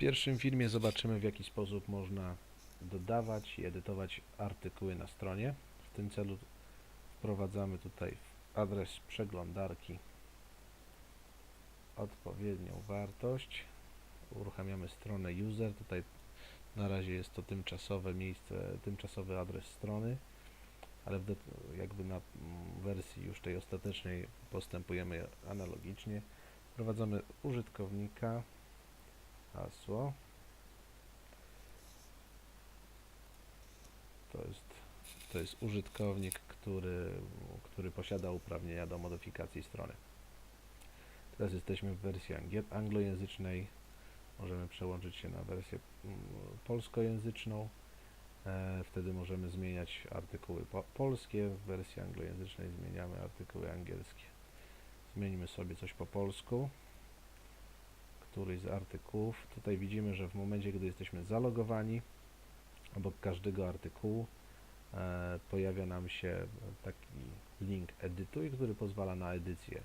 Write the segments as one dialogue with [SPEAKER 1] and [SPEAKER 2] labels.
[SPEAKER 1] pierwszym filmie zobaczymy w jaki sposób można dodawać i edytować artykuły na stronie. W tym celu wprowadzamy tutaj adres przeglądarki odpowiednią wartość. Uruchamiamy stronę user. Tutaj na razie jest to tymczasowe miejsce, tymczasowy adres strony, ale jakby na wersji już tej ostatecznej postępujemy analogicznie. Wprowadzamy użytkownika, hasło. To jest, to jest użytkownik, który, który posiada uprawnienia do modyfikacji strony. Teraz jesteśmy w wersji anglojęzycznej. Możemy przełączyć się na wersję mm, polskojęzyczną. E, wtedy możemy zmieniać artykuły po polskie. W wersji anglojęzycznej zmieniamy artykuły angielskie. Zmienimy sobie coś po polsku któryś z artykułów. Tutaj widzimy, że w momencie, gdy jesteśmy zalogowani, obok każdego artykułu e, pojawia nam się taki link edytuj, który pozwala na edycję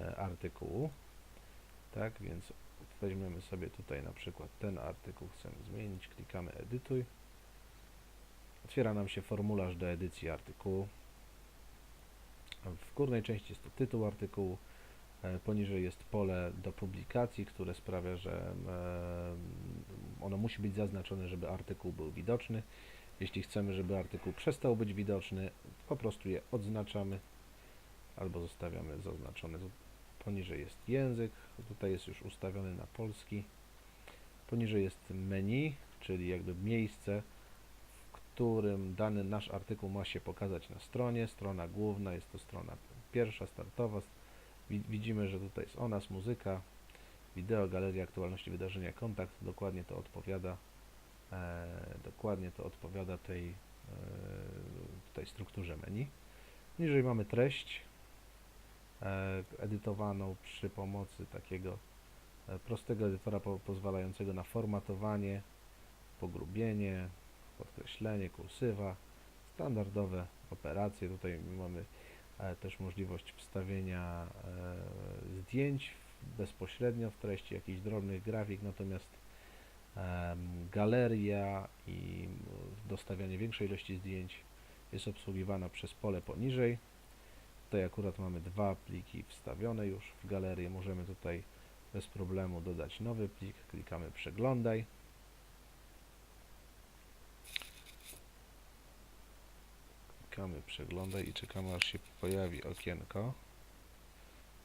[SPEAKER 1] e, artykułu. Tak, więc weźmiemy sobie tutaj na przykład ten artykuł, chcemy zmienić, klikamy edytuj. Otwiera nam się formularz do edycji artykułu. W górnej części jest to tytuł artykułu, Poniżej jest pole do publikacji, które sprawia, że e, ono musi być zaznaczone, żeby artykuł był widoczny. Jeśli chcemy, żeby artykuł przestał być widoczny, po prostu je odznaczamy albo zostawiamy zaznaczone. Poniżej jest język, tutaj jest już ustawiony na polski. Poniżej jest menu, czyli jakby miejsce, w którym dany nasz artykuł ma się pokazać na stronie. Strona główna jest to strona pierwsza, startowa, Widzimy, że tutaj jest o nas, muzyka, wideo, galeria aktualności wydarzenia, kontakt. Dokładnie to odpowiada, e, dokładnie to odpowiada tej, e, tej strukturze menu. Niżej mamy treść e, edytowaną przy pomocy takiego e, prostego edytora po, pozwalającego na formatowanie, pogrubienie, podkreślenie, kursywa, standardowe operacje. Tutaj mamy e, też możliwość wstawienia e, zdjęć bezpośrednio w treści jakichś drobnych grafik, natomiast galeria i dostawianie większej ilości zdjęć jest obsługiwana przez pole poniżej. Tutaj akurat mamy dwa pliki wstawione już w galerię. Możemy tutaj bez problemu dodać nowy plik. Klikamy przeglądaj. Klikamy przeglądaj i czekamy aż się pojawi okienko.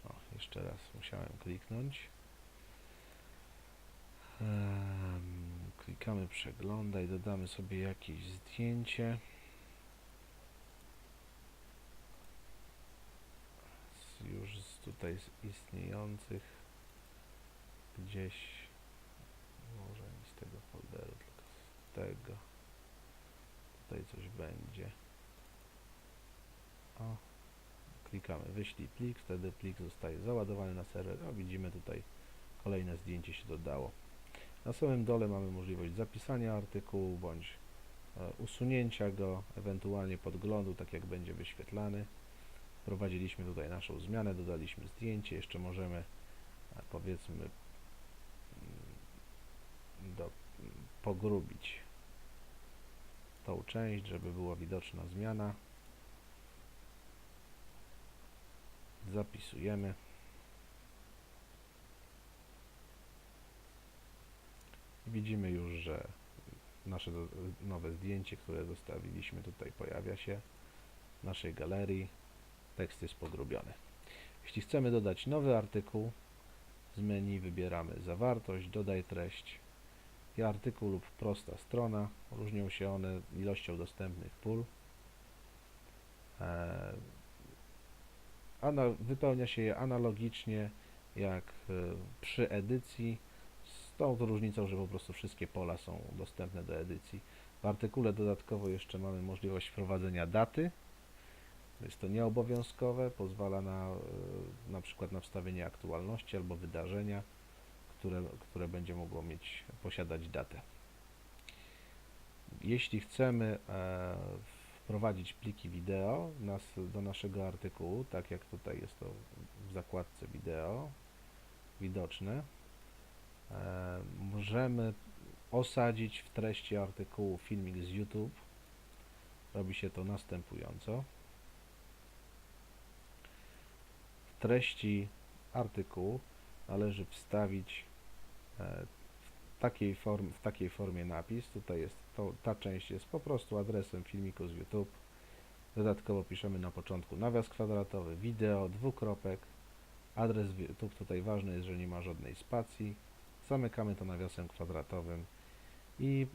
[SPEAKER 1] O, jeszcze raz musiałem kliknąć. Em, klikamy przeglądaj, dodamy sobie jakieś zdjęcie. Już z tutaj z istniejących gdzieś może nie z tego folderu, tylko z tego. Tutaj coś będzie. Klikamy wyślij plik, wtedy plik zostaje załadowany na serwer. O, widzimy tutaj kolejne zdjęcie się dodało. Na samym dole mamy możliwość zapisania artykułu bądź e, usunięcia go, ewentualnie podglądu, tak jak będzie wyświetlany. Wprowadziliśmy tutaj naszą zmianę, dodaliśmy zdjęcie, jeszcze możemy e, powiedzmy mm, do, mm, pogrubić tą część, żeby była widoczna zmiana. Zapisujemy. Widzimy już, że nasze nowe zdjęcie, które zostawiliśmy tutaj pojawia się w naszej galerii. Tekst jest pogrubiony. Jeśli chcemy dodać nowy artykuł, z menu wybieramy zawartość, dodaj treść i artykuł lub prosta strona. Różnią się one ilością dostępnych pól. E, ana, wypełnia się je analogicznie jak e, przy edycji, z tą różnicą, że po prostu wszystkie pola są dostępne do edycji. W artykule dodatkowo jeszcze mamy możliwość wprowadzenia daty. Jest to nieobowiązkowe, pozwala na, e, na przykład na wstawienie aktualności albo wydarzenia, które, które będzie mogło mieć, posiadać datę. Jeśli chcemy e, wprowadzić pliki wideo nas, do naszego artykułu, tak jak tutaj jest to w zakładce wideo widoczne, E, możemy osadzić w treści artykułu filmik z YouTube. Robi się to następująco. W treści artykułu należy wstawić e, takiej, form, w takiej formie napis. Tutaj jest to, ta część jest po prostu adresem filmiku z YouTube. Dodatkowo piszemy na początku nawias kwadratowy, wideo, dwukropek, adres YouTube. Tutaj ważne jest, że nie ma żadnej spacji. Zamykamy to nawiasem kwadratowym i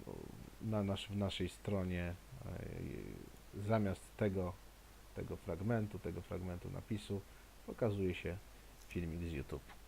[SPEAKER 1] na nasz, w naszej stronie e, zamiast tego, tego fragmentu, tego fragmentu napisu pokazuje się filmik z YouTube.